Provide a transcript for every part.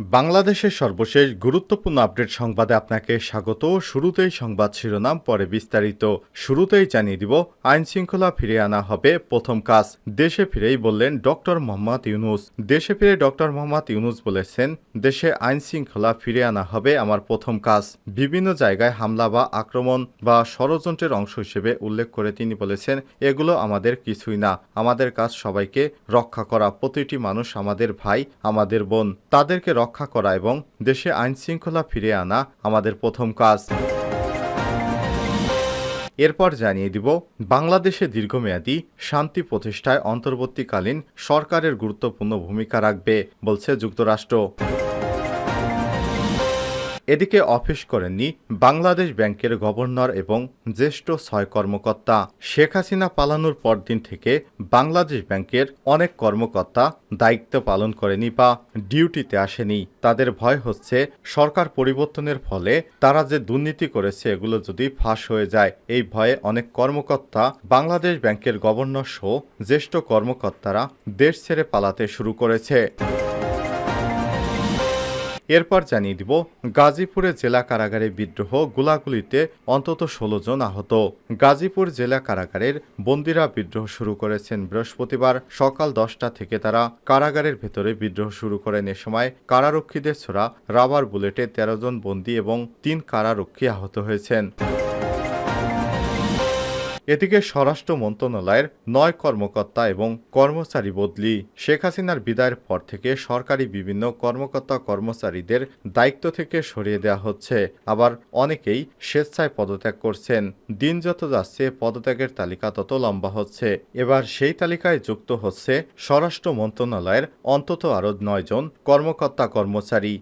বাংলাদেশের সর্বশেষ গুরুত্বপূর্ণ আপডেট সংবাদে আপনাকে স্বাগত। শুরুতেই সংবাদ শিরোনাম, পরে বিস্তারিত। শুরুতেই জানিয়ে দিব আইন শৃঙ্খলা ফিরিয়ে আনা হবে প্রথম কাজ। দেশে ফিরেই বললেন ডক্টর মোহাম্মদ ইউনুস। দেশে ফিরে ডক্টর মোহাম্মদ ইউনুস বলেছেন, দেশে আইন শৃঙ্খলা ফিরিয়ে আনা হবে আমার প্রথম কাজ। বিভিন্ন জায়গায় হামলা বা আক্রমণ বা ষড়যন্ত্রের অংশ হিসেবে উল্লেখ করে তিনি বলেছেন, এগুলো আমাদের কিছুই না। আমাদের কাজ সবাইকে রক্ষা করা। প্রতিটি মানুষ আমাদের ভাই, আমাদের বোন। তাদেরকে রক্ষা করা এবং দেশে আইন শৃঙ্খলা ফিরে আনা আমাদের প্রথম কাজ। এরপর জানিয়ে দিব, বাংলাদেশে দীর্ঘমেয়াদী শান্তি প্রতিষ্ঠায় অন্তর্বর্তীকালীন সরকারের গুরুত্বপূর্ণ ভূমিকা রাখবে, বলছে যুক্তরাষ্ট্র। এদিকে অফিস করেননি বাংলাদেশ ব্যাংকের গভর্নর এবং জ্যেষ্ঠ ছয় কর্মকর্তা। শেখ হাসিনা পালানোর পরদিন থেকে বাংলাদেশ ব্যাংকের অনেক কর্মকর্তা দায়িত্ব পালন করেনি বা ডিউটিতে আসেনি। তাদের ভয় হচ্ছে সরকার পরিবর্তনের ফলে তারা যে দুর্নীতি করেছে, এগুলো যদি ফাঁস হয়ে যায়, এই ভয়ে অনেক কর্মকর্তা বাংলাদেশ ব্যাংকের গভর্নর সহ জ্যেষ্ঠ কর্মকর্তারা দেশ ছেড়ে পালাতে শুরু করেছে। এরপর জানিয়ে দিব গাজীপুরে জেলা কারাগারে বিদ্রোহ গুলাগুলিতে অন্তত ষোলো জন আহত। গাজীপুর জেলা কারাগারের বন্দিরা বিদ্রোহ শুরু করেছেন বৃহস্পতিবার সকাল দশটা থেকে তারা কারাগারের ভেতরে বিদ্রোহ শুরু করেন। এ সময় কারারক্ষীদের ছোড়া রাবার বুলেটে তেরো জন বন্দী এবং তিন কারারক্ষী আহত হয়েছেন। এদিকে স্বরাষ্ট্র মন্ত্রণালয়ের নয় কর্মকর্তা এবং কর্মচারী বদলি। শেখ হাসিনার বিদায়ের পর থেকে সরকারি বিভিন্ন কর্মকর্তা কর্মচারীদের দায়িত্ব থেকে সরিয়ে দেওয়া হচ্ছে। আবার অনেকেই স্বেচ্ছায় পদত্যাগ করছেন। দিন যত যাচ্ছে, পদত্যাগের তালিকা তত লম্বা হচ্ছে। এবার সেই তালিকায় যুক্ত হচ্ছে স্বরাষ্ট্র মন্ত্রণালয়ের অন্তত আরও নয়জন কর্মকর্তা কর্মচারী।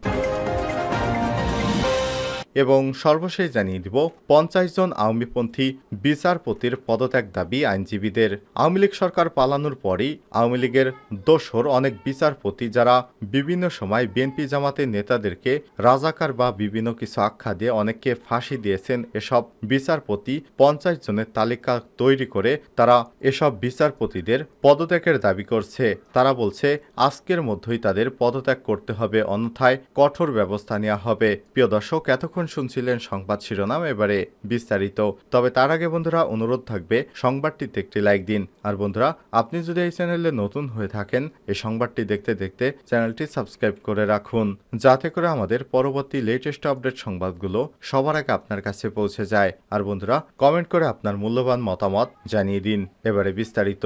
এবং সর্বশেষ জানিয়ে দিব, পঞ্চাশ জন আওয়ামীপন্থী বিচারপতির পদত্যাগ দাবি আইনজীবীদের। আওয়ামী লীগ সরকার পালানোর পরই আওয়ামী লীগের দোসর অনেক বিচারপতি যারা বিভিন্ন সময় বিএনপি জামাতের নেতাদেরকে রাজাকার বা বিভিন্ন কিছু আখ্যা দিয়ে অনেককে ফাঁসি দিয়েছেন। এসব বিচারপতি পঞ্চাশ জনের তালিকা তৈরি করে তারা এসব বিচারপতিদের পদত্যাগের দাবি করছে। তারা বলছে, আজকের মধ্যেই তাদের পদত্যাগ করতে হবে, অন্যথায় কঠোর ব্যবস্থা নেওয়া হবে। প্রিয় দর্শক, এতক্ষণ শুনছিলেন সংবাদ শিরোনাম, এবারে বিস্তারিত। তবে তার আগে বন্ধুরা অনুরোধ থাকবে, সংবাদটিতে একটি লাইক দিন। আর বন্ধুরা, আপনি যদি এই চ্যানেলে নতুন হয়ে থাকেন, এই সংবাদটি দেখতে দেখতে চ্যানেলটি সাবস্ক্রাইব করে রাখুন, যাতে করে আমাদের পরবর্তী লেটেস্ট আপডেট সংবাদগুলো সবার আগে আপনার কাছে পৌঁছে যায়। আর বন্ধুরা কমেন্ট করে আপনার মূল্যবান মতামত জানিয়ে দিন। এবারে বিস্তারিত।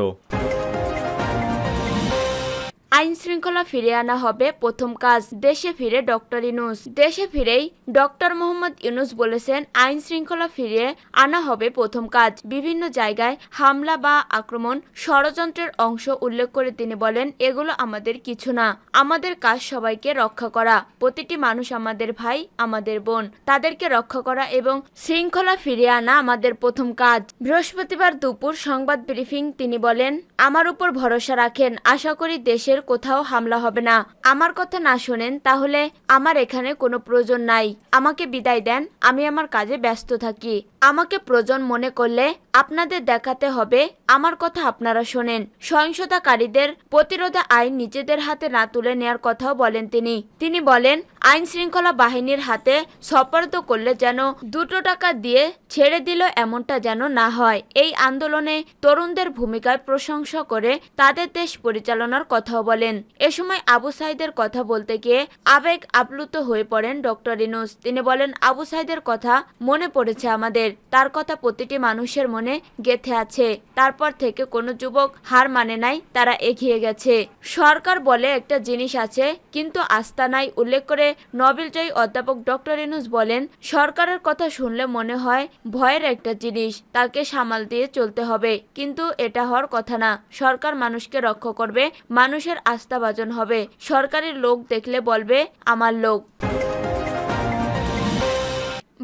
আইন শৃঙ্খলা ফিরিয়ে আনা হবে, প্রথম কাজ দেশে ফিরে ডক্টর ইউনুস। দেশে ফিরেই ডক্টর মোহাম্মদ ইউনুস বলেছেন আইন শৃঙ্খলা ফিরিয়ে আনা হবে প্রথম কাজ। বিভিন্ন জায়গায় হামলা বা আক্রমণ ষড়যন্ত্রের অংশ উল্লেখ করে তিনি বলেন, এগুলো আমাদের কিছু না। আমাদের কাজ সবাইকে রক্ষা করা। প্রতিটি মানুষ আমাদের ভাই, আমাদের বোন। তাদেরকে রক্ষা করা এবং শৃঙ্খলা ফিরিয়ে আনা আমাদের প্রথম কাজ। বৃহস্পতিবার দুপুর সংবাদ ব্রিফিং তিনি বলেন, আমার উপর ভরসা রাখেন। আশা করি দেশের কোথাও হামলা হবে না। আমার কথা না শোনেন, তাহলে আমার এখানে কোনো প্রয়োজন নাই। আমাকে বিদায় দেন, আমি আমার কাজে ব্যস্ত থাকি। আমাকে প্রয়োজন মনে করলে আপনাদের দেখাতে হবে, আমার কথা আপনারা শোনেন। সহিংসতাকারীদের প্রতিরোধে আইন নিজেদের হাতে না তুলে নেয়ার কথাও বলেন তিনি। তিনি বলেন আইন শৃঙ্খলা বাহিনীর হাতে সপর্দ করলে যেন দুটো টাকা দিয়ে ছেড়ে দিল এমনটা যেন না হয়। এই আন্দোলনে তরুণদের ভূমিকায় প্রশংসা করে তাদের দেশ পরিচালনার কথাও বলেন। এ সময় আবু সাইদের কথা বলতে গিয়ে আবেগ আপ্লুত হয়ে পড়েন ডক্টর ইনুস। তিনি বলেন, আবু সাইদের কথা মনে পড়েছে আমাদের। তার কথা প্রতিটি মানুষের মনে গেথে আছে। তারপর থেকে কোনো যুবক হার মানে নাই, তারা এগিয়ে গেছে। সরকার বলে একটা জিনিস আছে, কিন্তু আস্থা নাই, উল্লেখ করে নোবেলজয়ী অধ্যাপক ডক্টর ইনুস বলেন, সরকারের কথা শুনলে মনে হয় ভয়ের একটা জিনিস, তাকে সামাল দিয়ে চলতে হবে। কিন্তু এটা হওয়ার কথা না। সরকার মানুষকে রক্ষা করবে, মানুষের আস্থাভাজন হবে। সরকারি লোক দেখলে বলবে, আমার লোক।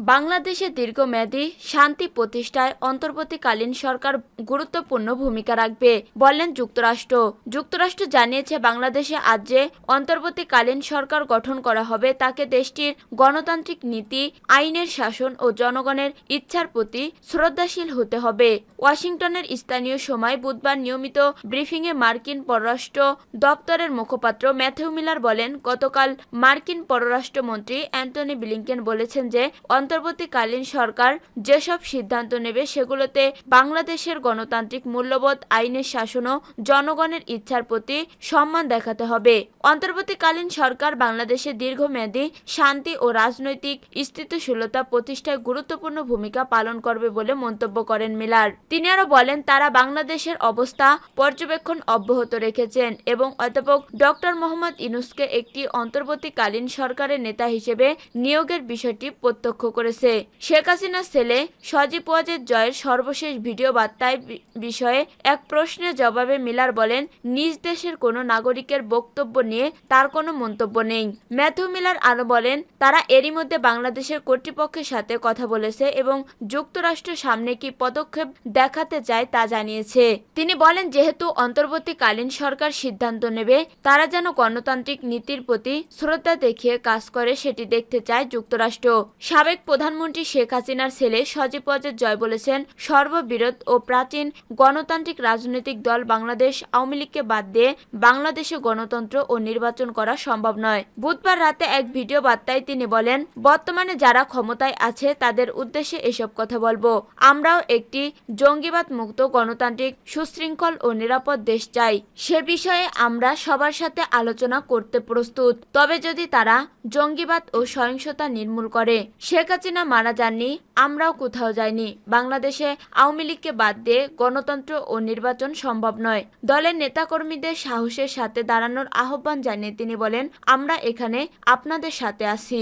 বাংলাদেশে দীর্ঘমেয়াদী শান্তি প্রতিষ্ঠায় অন্তর্বর্তীকালীন সরকার গুরুত্বপূর্ণ ভূমিকা রাখবে বললেন যুক্তরাষ্ট্র। যুক্তরাষ্ট্র জানিয়েছে, বাংলাদেশে আজ যে অন্তর্বর্তীকালীন সরকার গঠন করা হবে, তাকে দেশটির গণতান্ত্রিক নীতি, আইনের শাসন ও জনগণের ইচ্ছার প্রতি শ্রদ্ধাশীল হতে হবে। ওয়াশিংটনের স্থানীয় সময় বুধবার নিয়মিত ব্রিফিংয়ে মার্কিন পররাষ্ট্র দপ্তরের মুখপাত্র ম্যাথিউ মিলার বলেন, গতকাল মার্কিন পররাষ্ট্রমন্ত্রী অ্যান্টনি ব্লিংকেন বলেছেন যে অন্তর্বর্তীকালীন সরকার যেসব সিদ্ধান্ত নেবে সেগুলোতে বাংলাদেশের গণতান্ত্রিক মূল্যবোধ, আইনের শাসন ও জনগণের ইচ্ছার প্রতি সম্মান দেখাতে হবে। অন্তর্বর্তীকালীন সরকার বাংলাদেশে দীর্ঘমেয়াদী শান্তি ও রাজনৈতিক স্থিতিশীলতা প্রতিষ্ঠায় গুরুত্বপূর্ণ ভূমিকা পালন করবে বলে মন্তব্য করেন মিলার। তিনি আরও বলেন, তারা বাংলাদেশের অবস্থা পর্যবেক্ষণ অব্যাহত রেখেছেন এবং অধ্যাপক ডক্টর মোহাম্মদ ইনুসকে একটি অন্তর্বর্তীকালীন সরকারের নেতা হিসেবে নিয়োগের বিষয়টি প্রত্যক্ষ করেছে। শেখ হাসিনার ছেলে সজীব ওয়াজেদ জয়ের সর্বশেষ ভিডিও বার্তায় বিষয়ে এক প্রশ্নের জবাবে মিলার বলেন, নিজ দেশের কোনো নাগরিকের বক্তব্য নিয়ে তার কোনো মন্তব্য নেই। ম্যাথিউ মিলার আরও বলেন, তারা এরই মধ্যে বাংলাদেশের কর্তৃপক্ষের সাথে কথা বলেছে এবং যুক্তরাষ্ট্রের সামনে কি পদক্ষেপ দেখাতে চায় তা জানিয়েছে। তিনি বলেন, যেহেতু অন্তর্বর্তীকালীন সরকার সিদ্ধান্ত নেবে, তারা যেন গণতান্ত্রিক নীতির প্রতি শ্রদ্ধা দেখিয়ে কাজ করে, সেটি দেখতে চায় যুক্তরাষ্ট্র। সাবেক প্রধানমন্ত্রী শেখ হাসিনার ছেলে সজীব ওয়াজেদ জয় বলেছেন সর্ববৃহৎ ও প্রাচীন গণতান্ত্রিক রাজনৈতিক দল বাংলাদেশ আওয়ামী লীগকে বাদ দিয়ে বাংলাদেশে গণতন্ত্র ও নির্বাচন করা সম্ভব নয়। বুধবার রাতে এক ভিডিও বার্তায় তিনি বলেন, বর্তমানে যারা ক্ষমতায় আছে তাদের উদ্দেশ্যে এসব কথা বলব। আমরাও একটি জঙ্গিবাদ মুক্ত গণতান্ত্রিক, সুশৃঙ্খল ও নিরাপদ দেশ চাই। সে বিষয়ে আমরা সবার সাথে আলোচনা করতে প্রস্তুত। তবে যদি তারা জঙ্গিবাদ ও সহিংসতা নির্মূল করে, শেখ হাসিনা মারা যাননি, আমরাও কোথাও যাইনি। বাংলাদেশে আওয়ামী লীগকে বাদ দিয়ে গণতন্ত্র ও নির্বাচন সম্ভব নয়। দলের নেতাকর্মীদের সাহসের সাথে দাঁড়ানোর আহ্বান জানিয়ে তিনি বলেন, আমরা এখানে আপনাদের সাথে আছি।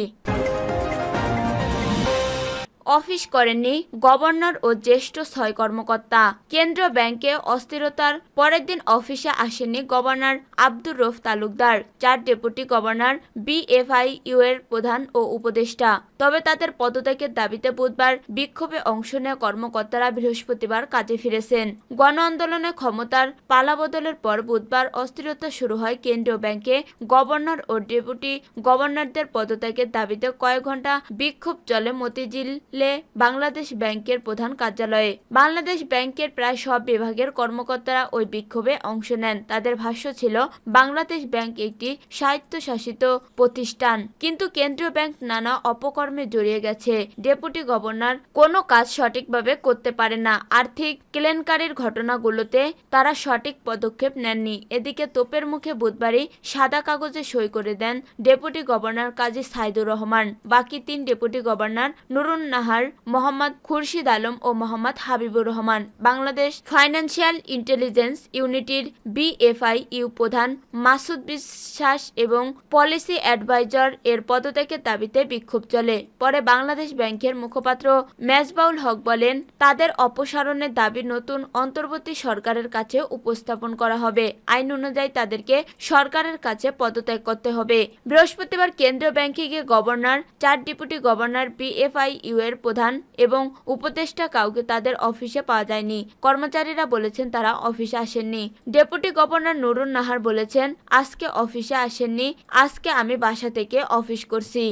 অফিস করেননি গভর্নর ও জ্যেষ্ঠ ছয় কর্মকর্তা। কেন্দ্রীয় ব্যাংকে অস্থিরতার পরের দিন অফিসে আসেননি গভর্নর আব্দুর রফ তালুকদার। চার ডেপুটি গভর্নর বিএফআইইউ এর প্রধান ও উপদেষ্টা। তবে তাদের পদত্যাগের দাবিতে বুধবার বিক্ষোভে অংশ নেওয়া কর্মকর্তারা বৃহস্পতিবার কাজে ফিরেছেন। গণ আন্দোলনে ক্ষমতার পালাবদলের পর বুধবার অস্থিরতা শুরু হয় কেন্দ্রীয় ব্যাংকে। গভর্নর ও ডেপুটি গভর্নরদের পদত্যাগের দাবিতে কয়েক ঘণ্টা বিক্ষোভ চলে মতিঝিলে বাংলাদেশ ব্যাংকের প্রধান কার্যালয়ে। বাংলাদেশ ব্যাংকের প্রায় সব বিভাগের কর্মকর্তারা ওই বিক্ষোভে অংশ নেন। তাদের ভাষ্য ছিল, বাংলাদেশ ব্যাংক একটি স্বায়ত্তশাসিত প্রতিষ্ঠান, কিন্তু কেন্দ্রীয় ব্যাংক নানা অপকর্মে জড়িয়ে গেছে। ডেপুটি গভর্নর কোনো কাজ সঠিকভাবে করতে পারে না। আর্থিক কেলেঙ্কারির ঘটনাগুলোতে তারা সঠিক পদক্ষেপ নেননি। এদিকে তোপের মুখে বুধবারই সাদা কাগজে সই করে দেন ডেপুটি গভর্নর কাজী সাইদুর রহমান। বাকি তিন ডেপুটি গভর্নর নুরুন নাহার মোহাম্মদ খুরশিদ আলম ও মোহাম্মদ হাবিবুর রহমান। বাংলাদেশ ফাইন্যান্সিয়াল ইন্টেলিজেন্স ইউনিটির বিএফআই ইউ প্রধান মাসুদ বিশ্বাস এবং পলিসি অ্যাডভাইজার এর পদত্যাগের দাবিতে বিক্ষোভ চলে। পরে বাংলাদেশ ব্যাংকের মুখপাত্র মেজবাউল হক বলেন, তাদের অপসারণের দাবি নতুন অন্তর্বর্তী সরকারের কাছে উপস্থাপন করা হবে। আইন অনুযায়ী তাদেরকে সরকারের কাছে পদত্যাগ করতে হবে। বৃহস্পতিবার কেন্দ্রীয় ব্যাংকে গিয়ে গভর্নর, চার ডেপুটি গভর্নর বিএফআই ইউ এর প্রধান এবং উপদেষ্টা কাউকে তাদের অফিসে পাওয়া যায়নি। কর্মচারীরা বলেছেন তারা অফিসে আসেননি। ডেপুটি গভর্নর নুরুন নাহার বলেছেন, আজকে অফিসে আসেননি, আজকে আমি বাসা থেকে অফিস করছি।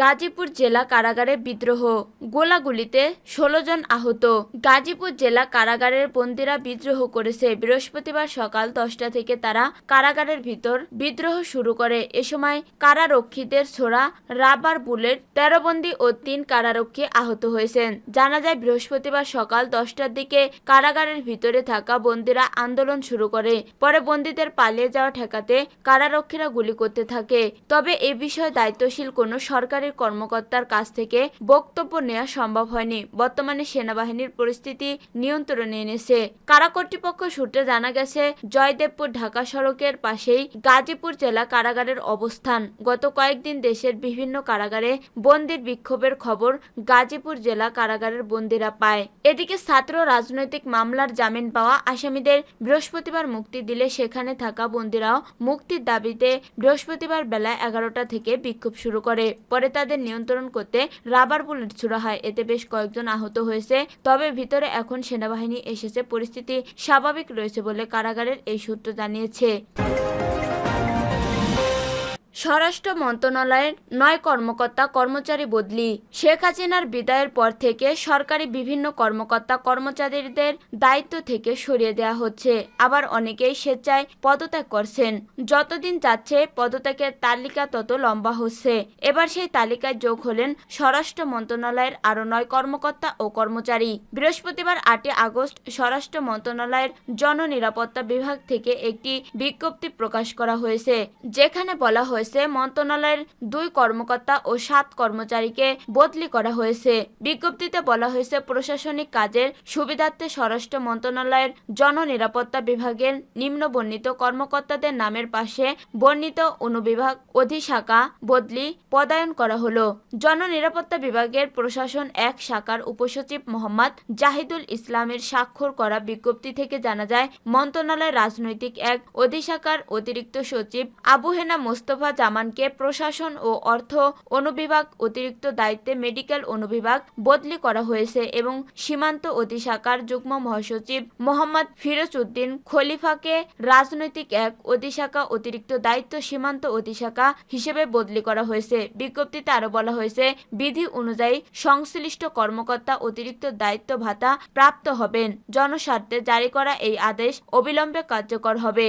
গাজীপুর জেলা কারাগারে বিদ্রোহ। গোলাগুলিতে ষোলো জন আহত। গাজীপুর জেলা কারাগারের বন্দীরা বিদ্রোহ করেছে। বৃহস্পতিবার সকাল দশটা থেকে তারা কারাগারের ভিতর বিদ্রোহ শুরু করে। এ সময় কারারক্ষীদের ছোড়া রাবার বুলেট তেরো বন্দী ও তিন কারারক্ষী আহত হয়েছেন। জানা যায়, বৃহস্পতিবার সকাল দশটার দিকে কারাগারের ভিতরে থাকা বন্দীরা আন্দোলন শুরু করে। পরে বন্দীদের পালিয়ে যাওয়া ঠেকাতে কারারক্ষীরা গুলি করতে থাকে। তবে এ বিষয়ে দায়িত্বশীল কোনো সরকারি সরকারি কর্মকর্তার কাছ থেকে বক্তব্য নেওয়া সম্ভব হয়নি। বর্তমানে সেনাবাহিনীর পরিস্থিতি নিয়ন্ত্রণে এনেছে। কারা কর্তৃপক্ষ সূত্রে জানা গেছে, জয়দেবপুর ঢাকা সড়কের পাশেই গাজীপুর জেলা কারাগারের অবস্থান। গত কয়েকদিন দেশের বিভিন্ন কারাগারে বন্দির বিক্ষোভের খবর গাজীপুর জেলা কারাগারের বন্দিরা পায়। এদিকে ছাত্র রাজনৈতিক মামলার জামিন পাওয়া আসামিদের বৃহস্পতিবার মুক্তি দিলে সেখানে থাকা বন্দিরাও মুক্তির দাবিতে বৃহস্পতিবার বেলা এগারোটা থেকে বিক্ষোভ শুরু করে। পরে তাদের নিয়ন্ত্রণ করতে রাবার বুলেট ছোড়া হয়। এতে বেশ কয়েকজন আহত হয়েছে। তবে ভিতরে এখন সেনাবাহিনী এসেছে। পরিস্থিতি স্বাভাবিক রয়েছে বলে কারাগারের এই সূত্র জানিয়েছে। স্বরাষ্ট্র মন্ত্রণালয়ের নয় কর্মকর্তা কর্মচারী বদলি। শেখ হাসিনার বিদায়ের পর থেকে সরকারি বিভিন্ন কর্মকর্তা কর্মচারীদের দায়িত্ব থেকে সরিয়ে দেওয়া হচ্ছে। আবার অনেকেই স্বেচ্ছায় পদত্যাগ করছেন। যতদিন যাচ্ছে, পদত্যাগের তালিকা তত লম্বা হচ্ছে। এবার সেই তালিকায় যোগ হলেন স্বরাষ্ট্র মন্ত্রণালয়ের আরও নয় কর্মকর্তা ও কর্মচারী। বৃহস্পতিবার আটই আগস্ট স্বরাষ্ট্র মন্ত্রণালয়ের জননিরাপত্তা বিভাগ থেকে একটি বিজ্ঞপ্তি প্রকাশ করা হয়েছে, যেখানে বলা হয়েছে মন্ত্রণালয়ের দুই কর্মকর্তা ও সাত কর্মচারীকে বদলি করা হয়েছে। বিজ্ঞপ্তিতে বলা হয়েছে, প্রশাসনিক কাজের সুবিধার্থে স্বরাষ্ট্র মন্ত্রণালয়ের জননিরাপত্তা বিভাগের নিম্ন বর্ণিত কর্মকর্তাদের নামের পাশে বর্ণিত অনুবিভাগ অধিশাখা বদলি পদায়ন করা হলো। জননিরাপত্তা বিভাগের প্রশাসন এক শাখার উপসচিব মোহাম্মদ জাহিদুল ইসলামের স্বাক্ষর করা বিজ্ঞপ্তি থেকে জানা যায় মন্ত্রণালয়ের রাজনৈতিক এক অধিশাখার অতিরিক্ত সচিব আবু হেনা মোস্তফা জামানকে প্রশাসন ও অর্থ অনুবিভাগ অতিরিক্ত দায়িত্বে মেডিকেল অনুবিভাগ বদলি করা হয়েছে এবং সীমান্ত অধিশাখার যুগ্ম মহাসচিব মোহাম্মদ ফিরোজ উদ্দিন খলিফাকে রাজনৈতিক এক অধিশাখা অতিরিক্ত দায়িত্ব সীমান্ত অধিশাখা হিসেবে বদলি করা হয়েছে। বিজ্ঞপ্তিতে আরও বলা হয়েছে, বিধি অনুযায়ী সংশ্লিষ্ট কর্মকর্তা অতিরিক্ত দায়িত্ব ভাতা প্রাপ্ত হবেন। জনস্বার্থে জারি করা এই আদেশ অবিলম্বে কার্যকর হবে।